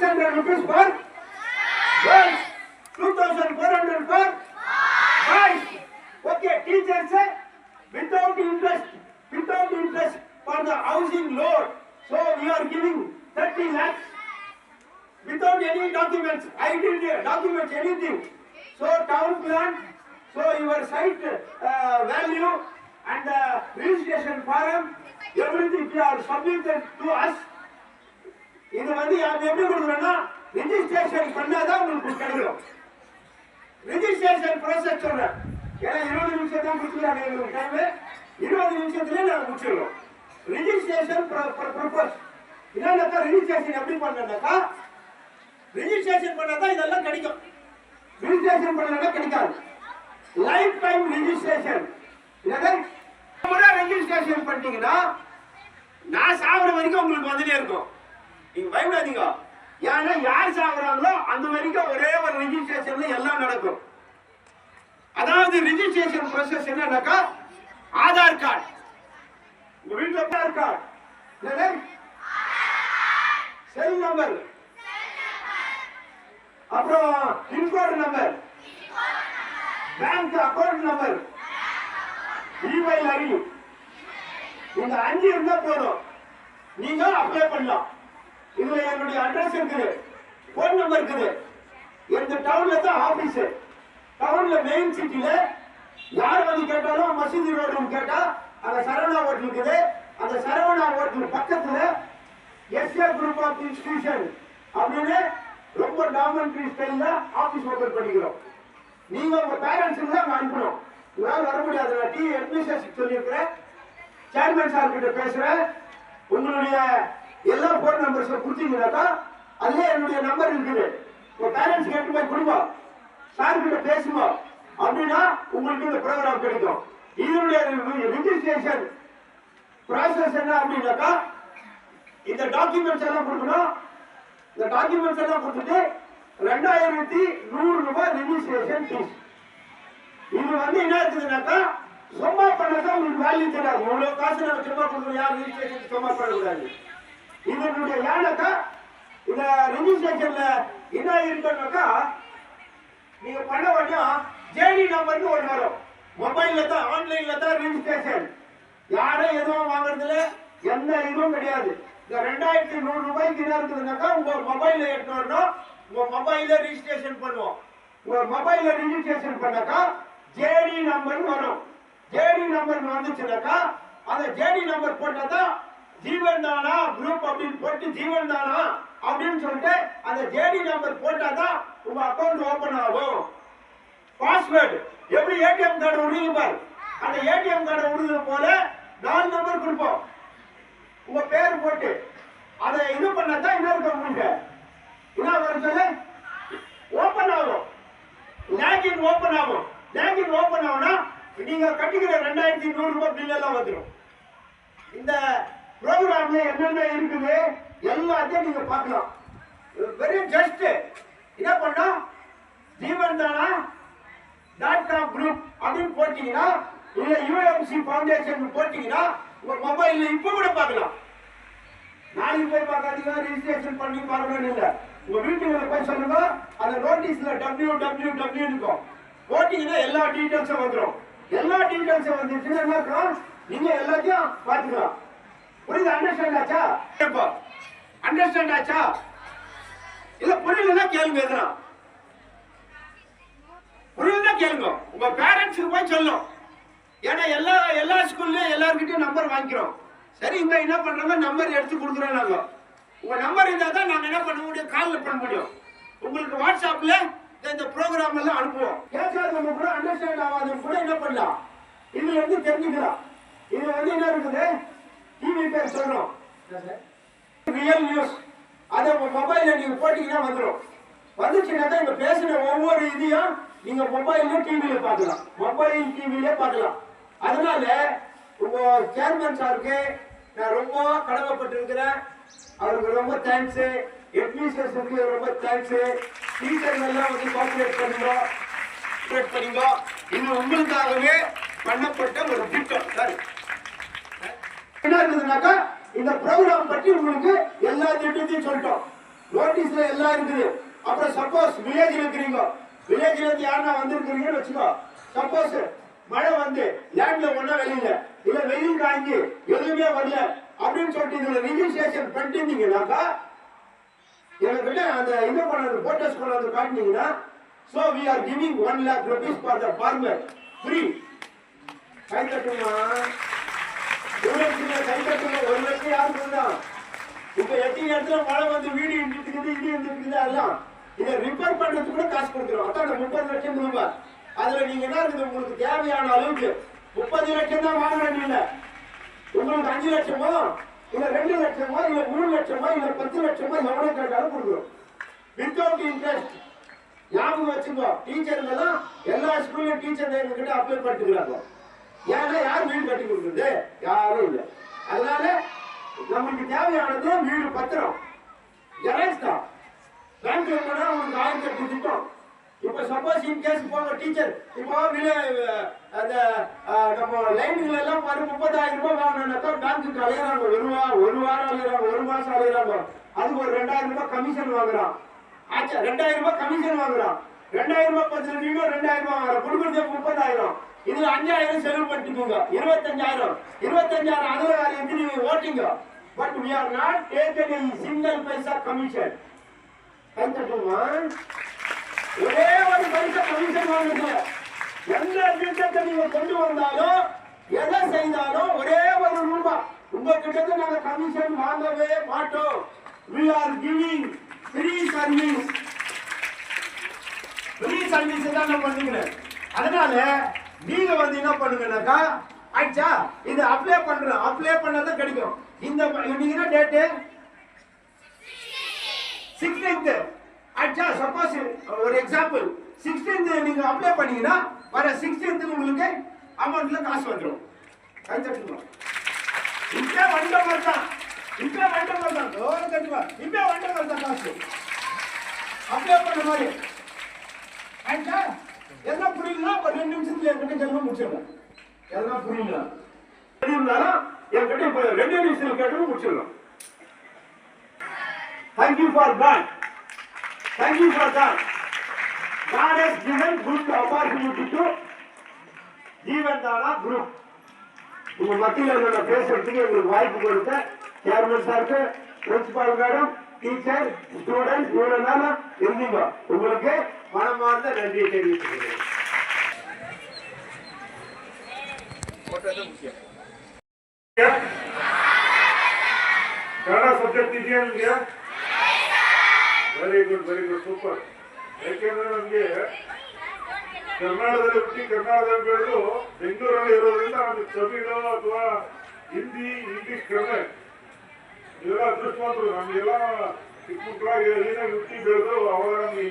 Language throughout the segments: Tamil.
2,600 rupees for girls. 2,400 for boys. Okay, teachers say without interest, without interest for the housing loan. So we are giving 30 lakhs without any documents, ID documents, anything. So town plan, so your site uh, value and the registration form, everything you are submitted to us. இது வந்து யார் எப்படி கொடுக்குறோம்னா ரிஜிஸ்ட்ரேஷன் பண்ணாதான் உங்களுக்கு கிடைக்கும். ரிஜிஸ்ட்ரேஷன் ப்ராசஸ் சொல்றேன். ஏன்னா இருபது நிமிஷம் தான் கொடுத்துருக்காங்க எங்களுக்கு டைம் இருபது நிமிஷத்துல நாங்கள் முடிச்சிடுவோம் ரிஜிஸ்ட்ரேஷன் ப்ரொபோஸ் என்னன்னாக்கா ரிஜிஸ்ட்ரேஷன் எப்படி பண்ணனாக்கா ரிஜிஸ்ட்ரேஷன் பண்ணாதான் இதெல்லாம் கிடைக்கும். ரிஜிஸ்ட்ரேஷன் பண்ணலன்னா கிடைக்காது. லைஃப் டைம் ரிஜிஸ்ட்ரேஷன் முறை ரெஜிஸ்ட்ரேஷன் பண்ணிட்டீங்கன்னா நான் சாப்பிட வரைக்கும் உங்களுக்கு வந்துட்டே இருக்கும். நீங்க பயப்படாதீங்க. ஏன்னா யார் சாகுறாங்களோ அந்த வரைக்கும் ஒரே ஒரு ரிஜிஸ்ட்ரேஷன்ல எல்லாம் நடக்கும். அதாவது ரிஜிஸ்ட்ரேஷன் ப்ரொசஸ் என்னன்னாக்கா ஆதார் கார்டு. உங்க வீட்டுல ஆதார் கார்டு? செல் நம்பர் அப்புறம் pincode number bank account number email அறியும் இந்த அஞ்சு இருந்தா போதும். நீங்க அப்ளை பண்ணலாம். இதுல என்னுடைய அட்ரஸ் இருக்குது. போன் நம்பர் இருக்குது. எந்த டவுன்ல தான் ஆபீஸ் டவுன்ல மெயின் சிட்டில யார் வந்து கேட்டாலும் மசூதி ரோடு கேட்டா அந்த சரவணா ஹோட்டல் இருக்குது. அந்த சரவணா ஹோட்டல் பக்கத்துல எஸ்ஏ குரூப் ஆஃப் இன்ஸ்டிடியூஷன் அப்படின்னு ரொம்ப டாமினன்ட்ரி ஸ்டைல்ல ஆபீஸ் ஓபன் பண்ணிக்கிறோம். நீங்க உங்க பேரண்ட்ஸ் தான் அனுப்பணும். உங்களால் வர முடியாது. நான் டி அட்மினிஸ்ட்ரேஷன் சொல்லியிருக்கிறேன். சேர்மன் சார் கிட்ட பேசுறேன். உங்களுடைய எல்லா போன் நம்பர்ஸ் கொடுத்தீங்கன்னாக்கா அதுல என்னுடைய நம்பர் இருக்குது. உங்க பேரண்ட்ஸ் கேட்டு போய் கொடுங்க சார் கிட்ட பேசுங்க அப்படின்னா உங்களுக்கு இந்த ப்ரோக்ராம் கிடைக்கும். இதனுடைய ரிஜிஸ்ட்ரேஷன் ப்ராசஸ் என்ன அப்படின்னாக்கா இந்த டாக்குமெண்ட்ஸ் எல்லாம் கொடுக்கணும். இந்த டாக்குமெண்ட்ஸ் எல்லாம் கொடுத்துட்டு ரெண்டாயிரத்தி நூறு ரூபாய் ரிஜிஸ்ட்ரேஷன் ஃபீஸ் இது வந்து என்ன இருக்குதுனாக்கா சும்மா பண்ணதான் உங்களுக்கு வேல்யூ தெரியாது இவ்வளவு காசு நம்ம சும்மா கொடுக்கணும். யார் ரிஜிஸ்ட்ரேஷன் சும்மா பண்ணக்கூடாது? இதனுடைய ஏன்னாக்கா இந்த ரிஜிஸ்ட்ரேஷன்ல என்ன இருக்குன்னாக்கா நீங்க பண்ண வேண்டிய ஜேடி நம்பர்னு ஒன்று வரும். மொபைல்ல தான் ஆன்லைன்ல தான் ரிஜிஸ்ட்ரேஷன் யாரும் எதுவும் வாங்குறதுல எந்த இதுவும் கிடையாது. இந்த ரெண்டாயிரத்தி நூறு ரூபாய்க்கு என்ன இருக்குதுனாக்கா உங்க மொபைல எடுத்து வரணும். உங்க மொபைல ரிஜிஸ்ட்ரேஷன் பண்ணுவோம். உங்க மொபைல ரிஜிஸ்ட்ரேஷன் பண்ணாக்கா ஜேடி நம்பர் வரும். ஜேடி நம்பர் வந்துச்சுனாக்கா அந்த ஜேடி நம்பர் போட்டாதான் ஜீவன் தானா குரூப் அப்படின்னு போட்டு ஜீவன் தானா அப்படின்னு சொல்லிட்டு அந்த ஜேடி நம்பர் போட்டாதான் உங்க அக்கௌண்ட் ஓபன் ஆகும். பாஸ்வேர்டு எப்படி ஏடிஎம் கார்டு விடுவீங்க பாரு. அந்த ஏடிஎம் கார்டு விடுறது போல நாலு நம்பர் கொடுப்போம். உங்க பேர் போட்டு அதை இது பண்ணாதான் இன்னொரு இருக்கும் என்ன வரும் சொல்லு? ஓபன் ஆகும். லேகின் ஓபன் ஆகும். லேகின் ஓபன் ஆகும்னா நீங்க கட்டிக்கிற ரெண்டாயிரத்தி நூறு ரூபாய் பில் எல்லாம் வந்துடும் இந்த ப்ரோக்ராம்ல என்னென்ன இருக்குது எல்லாத்தையும் நீங்க பார்க்கலாம். வெறும் ஜஸ்ட் என்ன பண்ணா ஜீவன் தானா டாட் காம் குரூப் அப்படின்னு போட்டீங்கன்னா இல்ல யூஎம்சி ஃபவுண்டேஷன் போட்டீங்கன்னா உங்க மொபைல்ல இப்ப கூட பார்க்கலாம். நாளைக்கு போய் பார்க்காதீங்க ரிஜிஸ்ட்ரேஷன் பண்ணி பார்க்கணும்னு இல்ல. உங்க வீட்டுல போய் சொல்லுங்க அந்த நோட்டீஸ்ல டபிள்யூ டபிள்யூ டபிள்யூ இருக்கும். போட்டீங்கன்னா எல்லா டீட்டெயில்ஸும் வந்துடும் எல்லா டீட்டெயில்ஸும் வந்துச்சுன்னா என்ன நீங்க எல்லாத்தையும் பார்த்துக்கலாம். புரியுது? அண்டர்ஸ்டாண்ட் ஆச்சா? இப்போ அண்டர்ஸ்டாண்ட் ஆச்சா? இல்ல புரியலன்னா கேளுங்க எதுனா. புரியலன்னா கேளுங்க. உங்க பேரண்ட்ஸுக்கு போய் சொல்லும். ஏன்னா எல்லா எல்லா ஸ்கூல்லயும் எல்லாருக்கிட்டையும் நம்பர் வாங்கிக்கிறோம். சரி இங்க என்ன பண்றாங்க? நம்பர் எடுத்து கொடுக்குறோம் நாங்க. உங்க நம்பர் இருந்தா தான் நாங்க என்ன பண்ண முடியும்? கால்ல பண்ண முடியும். உங்களுக்கு வாட்ஸ்அப்ல இந்த- இந்த ப்ரோக்ராம் எல்லாம் அனுப்புவோம். கேட்காதவங்க கூட அண்டர்ஸ்டாண்ட் ஆகாதவங்க கூட என்ன பண்ணலாம்? இதுல இருந்து தெரிஞ்சுக்கலாம். இது வந்து என்ன இருக்குது? டிவி பேர் சொல்றோம் ரியல் நியூஸ் அதை உங்க மொபைல்ல நீங்க போட்டீங்கன்னா வந்துடும் வந்துச்சுனாக்கா இங்க பேசின ஒவ்வொரு இதையும் நீங்க மொபைல்ல டிவியில பார்க்கலாம். மொபைல் டிவியில பார்க்கலாம். அதனால உங்க சேர்மன் சாருக்கு நான் ரொம்ப கடமைப்பட்டிருக்கிறேன். அவருக்கு ரொம்ப தேங்க்ஸ் அட்மினிஸ்ட்ரேஷனுக்கு ரொம்ப தேங்க்ஸ் டீச்சர் எல்லாம் வந்து கோஆபரேட் பண்ணுங்க கோஆபரேட் பண்ணுங்க இது உங்களுக்காகவே பண்ணப்பட்ட ஒரு திட்டம். சரி. என்ன இருக்குதுனாக்கா இந்த ப்ரோக்ராம் பற்றி உங்களுக்கு எல்லா திட்டத்தையும் சொல்லிட்டோம். நோட்டீஸ்ல எல்லாம் இருக்குது. அப்புறம் சப்போஸ் வில்லேஜ்ல இருக்கிறீங்க. வில்லேஜ்ல இருந்து யாருன்னா வந்திருக்கிறீங்கன்னு வச்சுக்கோ. சப்போஸ் மழை வந்து லேண்ட்ல ஒன்னா வெளியில இல்ல வெயில் காய்ஞ்சி எதுவுமே வரல. அப்படின்னு சொல்லிட்டு இதுல ரிஜிஸ்ட்ரேஷன் பண்ணிட்டீங்கன்னாக்கா என்கிட்ட அந்த இது கொண்டாந்து போட்டோஸ் கொண்டாந்து காட்டினீங்கன்னா so we are giving one lakh rupees for the farmer free கை தட்டுமா ஒரு லட்சம் ஒரு லட்சம் யாருக்கு தான் இப்ப எத்தனை இடத்துல மழை வந்து வீடு இருக்குது இது இருக்குது எல்லாம். இதை ரிப்பேர் பண்றதுக்கு கூட காசு கொடுக்குறோம் அதான் முப்பது லட்சம் ரூபாய். அதுல நீங்க என்ன இருக்குது? உங்களுக்கு தேவையான அளவுக்கு. முப்பது லட்சம் தான் வாங்க வேண்டியதில்லை உங்களுக்கு அஞ்சு லட்சமோ இல்ல ரெண்டு லட்சமோ இல்ல மூணு லட்சமோ இல்ல பத்து லட்சமோ எவ்வளவு கேட்டாலும் கொடுக்குறோம் வித்தவுட் இன்ட்ரெஸ்ட் ஞாபகம் வச்சுக்கோ. டீச்சருங்க எல்லாம் எல்லா ஸ்கூல்லையும் டீச்சர் கிட்ட அப்ளை பண்ணிக்கிறாங்க ஏன்னா யார் வீடு கட்டி கொடுக்குறது? யாரும் இல்லை. அதனால நம்மளுக்கு தேவையானது வீடு பத்திரம். ஜெராக்ஸ் தான். பேங்க்ல போனா உங்களுக்கு ஆயிரத்தி எட்டு திட்டம். இப்ப சப்போஸ் இன் கேஸ் போங்க டீச்சர் இப்போ விலை அந்த நம்ம லைன்கள் எல்லாம் பாரு முப்பதாயிரம் ரூபாய் வாங்கினாக்கா பேங்க்குக்கு அலையிறாங்க. ஒரு வா ஒரு வாரம் அலையிறாங்க ஒரு மாசம் அலையிறாங்க. அதுக்கு ஒரு ரெண்டாயிரம் ரூபாய் கமிஷன் வாங்குறான். ஆச்சா ரெண்டாயிரம் ரூபாய் கமிஷன் வாங்குறான். ரெண்டாயிரம் ரூபாய் பத்து ரெண்டாயிரம் ரூபாய் வாங்குறான். கொடுக்குறது முப்பதாயிரம். இதுல அஞ்சாயிரம் செலவு பண்ணிக்கோங்க. இருபத்தஞ்சாயிரம். இருபத்தஞ்சாயிரம் அதுல வேற நீங்க ஓட்டிங்க. But we are not taken in single paisa commission கை ஒரே ஒரு பைசா கமிஷன் வாங்குது எந்த திட்டத்தை நீங்க கொண்டு வந்தாலும் எதை செய்தாலும் ஒரே ஒரு ரூபாய் உங்ககிட்ட நாங்க கமிஷன் வாங்கவே மாட்டோம். We are giving free service free service தான் நான் பண்ணிக்கிறேன். அதனால நீங்க வந்து என்ன பண்ணுங்கனாக்கா ஆச்சா இது அப்ளை பண்றோம் அப்ளை பண்ணாதான் கிடைக்கும். இந்த இன்னைக்கு டேட்டு சிக்ஸ்டீன்த் ஆச்சா சப்போஸ் ஒரு எக்ஸாம்பிள் சிக்ஸ்டீன்த் நீங்க அப்ளை பண்ணீங்கன்னா வர சிக்ஸ்டீன்த் உங்களுக்கு அமௌண்ட்ல காசு வந்துடும் கை தட்டுங்க இப்ப வந்த மாதிரி தான். இப்ப வந்த மாதிரி தான். ஒரு மாதிரி தான் காசு. அப்ளை பண்ண மாதிரி. ஆயிடுச்சா? எதனா புரியலனா ஒரு ரெண்டு நிமிஷத்துல என்கிட்ட ஜென்மம் முடிச்சிடலாம் எதனா புரியல இருந்தாலும் என்கிட்ட இப்ப ரெண்டு நிமிஷத்துல கேட்டு முடிச்சிடலாம் thank you for God thank you for God God has given good opportunity to Jeevan group உங்க மத்தியில் நான் பேசுறதுக்கு எங்களுக்கு வாய்ப்பு கொடுத்த சேர்மன் சாருக்கு பிரின்சிபால் மேடம் டீச்சர் ஸ்டூடெண்ட் இவ்வளவு நாளா இருந்தீங்க உங்களுக்கு மனமார்ந்த நன்றியை தெரிவித்துக்கிறேன் ಕನ್ನಡ ಸಬ್ಜೆಕ್ಟ್ ಇದೆಯಾ ನಿಮಗೆ very good very good super ಯಾಕೆಂದ್ರೆ ನಮಗೆ ಕರ್ನಾಟಕದಲ್ಲಿ ಹುಟ್ಟಿ ಕರ್ನಾಟಕದಲ್ಲಿ ಬೆಳೆದು ಬೆಂಗಳೂರಲ್ಲಿ ಇರೋದ್ರಿಂದ ನಮಗೆ ತಮಿಳು ಅಥವಾ ಹಿಂದಿ ಇಂಗ್ಲಿಷ್ ಕಡಿಮೆ ಇವೆಲ್ಲ ಅದೃಷ್ಟವಂತರು ನಮಗೆಲ್ಲ ಚಿಕ್ಕ ಮಕ್ಕಳಾಗಿ ಏನಾಗಿ ಹುಟ್ಟಿ ಬೆಳೆದು ಅವಾಗ ನಮ್ಗೆ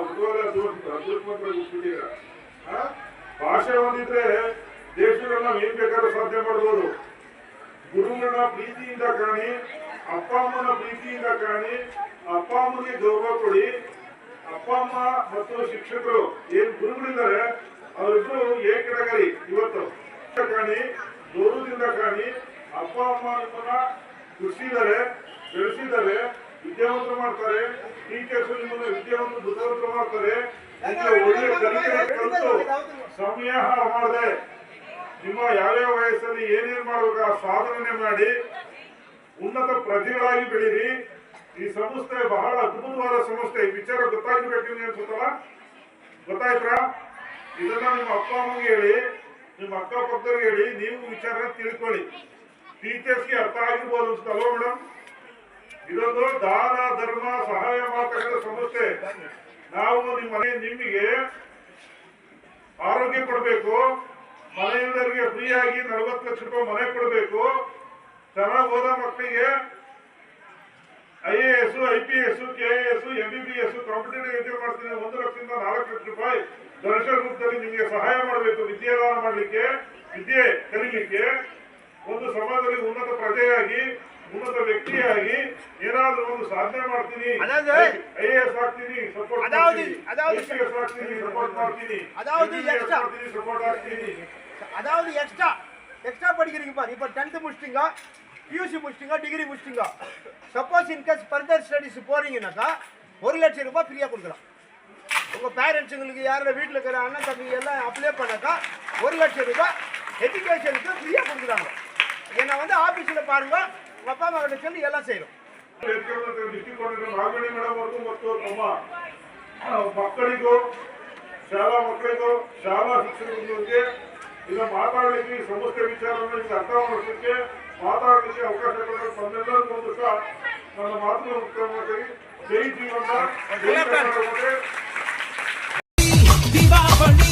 ಅದೃಷ್ಟ ಅದೃಷ್ಟವಂತರು ಹುಟ್ಟಿದ್ದೀರ ಭಾಷೆ ಹೊಂದಿದ್ರೆ ದೇಶಗಳನ್ನ ಏನ್ ಬೇಕಾದ್ರೂ ಸಾಧ್ಯ ಮಾಡ್ಬೋದು ಗುರುಗಳ ಪ್ರೀತಿಯಿಂದ ಕಾಣಿ ಅಪ್ಪ ಅಮ್ಮನ ಪ್ರೀತಿಯಿಂದ ಕಾಣಿ ಅಪ್ಪ ಅಮ್ಮನಿಗೆ ಗೌರವ ಕೊಡಿ ಅಪ್ಪ ಅಮ್ಮ ಮತ್ತು ಶಿಕ್ಷಕರು ಏನ್ ಗುರುಗಳಿದ್ದಾರೆ ಅವರಿಬ್ರು ಏಕಡಗರಿ ಇವತ್ತು ಕಾಣಿ ಗೌರವದಿಂದ ಕಾಣಿ ಅಪ್ಪ ಅಮ್ಮ ನಿಮ್ಮನ್ನ ಕೃಷಿದ್ದಾರೆ ಬೆಳೆಸಿದ್ದಾರೆ ವಿದ್ಯಾವಂತರು ಮಾಡ್ತಾರೆ ಟೀಚರ್ಸ್ ನಿಮ್ಮನ್ನ ವಿದ್ಯಾವಂತರು ಬುದ್ಧಿವಂತರು ಮಾಡ್ತಾರೆ ನಿಮ್ಗೆ ಒಳ್ಳೆ ಕಲಿಕೆ ಕಲಿತು ಮಾಡದೆ ನಿಮ್ಮ ಯಾವ್ಯಾವ ವಯಸ್ಸಲ್ಲಿ ಏನೇನ್ ಮಾಡಬೇಕು ಆ ಸಾಧನೆ ಮಾಡಿ ಉನ್ನತ ಪ್ರತಿಗಳಾಗಿ ಬೆಳೀರಿ. ಈ ಸಂಸ್ಥೆ ಬಹಳ ಅದ್ಭುತವಾದ ಸಂಸ್ಥೆ. ಈ ವಿಚಾರ ಗೊತ್ತಾಗಬೇಕು ಅನ್ಸುತ್ತಲ್ಲ? ಗೊತ್ತಾಯ್ತಾ? ಇದನ್ನ ನಿಮ್ಮ ಅಪ್ಪ ಅಮ್ಮಗೆ ಹೇಳಿ, ನಿಮ್ಮ ಅಕ್ಕಪಕ್ಕರಿಗೆ ಹೇಳಿ, ನೀವು ವಿಚಾರ ತಿಳ್ಕೊಳ್ಳಿ. ಟೀಚರ್ಸ್ಗೆ ಅರ್ಥ ಆಗಿರ್ಬೋದು ಅನ್ಸುತ್ತಲ್ವಾ ಮೇಡಮ್ ಇದೊಂದು ದಾನ, ಧರ್ಮ, ಸಹಾಯ ಮಾಡತಕ್ಕಂಥ ಸಂಸ್ಥೆ ನಾವು ನಿಮ್ಮ ಮನೆ ನಿಮಗೆ ಆರೋಗ್ಯ ಕೊಡಬೇಕು. ಮನೆಯಿಂದರಿಗೆ ಫ್ರೀಯಾಗಿ ನಲವತ್ತು ಲಕ್ಷ ರೂಪಾಯಿ ಮನೆ ಕೊಡಬೇಕು. ಚೆನ್ನಾಗಿ ಓದೋ ಮಕ್ಕಳಿಗೆ I A S, I P S, K A S, M B S competitive exam ಮಾಡ್ತೀನಿ. ಒಂದು ಲಕ್ಷದಿಂದ ನಾಲ್ಕು ಲಕ್ಷ ರೂಪಾಯಿ ದರ್ಶನ ರೂಪದಲ್ಲಿ ನಿಮಗೆ ಸಹಾಯ ಮಾಡಬೇಕು. ವಿದ್ಯಾದಾನ ಮಾಡಲಿಕ್ಕೆ, ವಿದ್ಯೆ ಕಲಿಲಿಕ್ಕೆ ಒಂದು ಸಮಾಜದಲ್ಲಿ ಉನ್ನತ ಪ್ರಜೆಯಾಗಿ ಒಂದು ಸಾಧನೆ ಮಾಡ್ತೀನಿ. ಐಎಎಸ್ ಆಗ್ತೀನಿ அதாவது எக்ஸ்ட்ரா எக்ஸ்ட்ரா படிக்கிறீங்க பாரு இப்போ டென்த்து முடிச்சிட்டிங்க பியூசி முடிச்சிட்டிங்க degree முடிச்சிட்டிங்க suppose in case further studies போகிறீங்கனாக்கா ஒரு லட்சம் ரூபாய் ஃப்ரீயாக கொடுக்குறோம் உங்கள் பேரண்ட்ஸுங்களுக்கு யாரில் வீட்டில் இருக்கிற அண்ணன் தம்பி எல்லாம் அப்ளை பண்ணாக்கா ஒரு லட்சம் ரூபாய் எஜுகேஷனுக்கு ஃப்ரீயாக கொடுக்குறாங்க என்னை வந்து ஆஃபீஸில் பாருங்கள் உங்கள் அப்பா அம்மா கிட்ட சொல்லி எல்லாம் செய்கிறோம் ಎತ್ತಿರದ ಡಿಸ್ಟಿಕ್ ನಾಗಮಣಿ ಮೇಡಮ್ ಅವ್ರಿಗೂ ಮತ್ತು ತಮ್ಮ ಆ, ಮಕ್ಕಳಿಗೂ ಶಾಲಾ ಮಕ್ಕಳಿಗೂ ಶಾಲಾ ಶಿಕ್ಷಕರಿಗೆ ಈಗ ಮಾತಾಡಲಿಕ್ಕೆ ಈ ಸಮಸ್ಯೆ ವಿಚಾರವನ್ನು ಈಗ ಅರ್ಥ ಮಾಡೋದಕ್ಕೆ ಮಾತಾಡಲಿಕ್ಕೆ ಅವಕಾಶ ಕೊಡಲು ತಮ್ಮೆಲ್ಲರಿಗೂ ಒಂದು ಸಹ ನನ್ನ ಮಾತನ್ನು ಮುಕ್ತಾಯ ಮಾಡಿ ಜೈ ಜೀವನ ಜೈ ಕರ್ನಾಟಕ தீபாவளி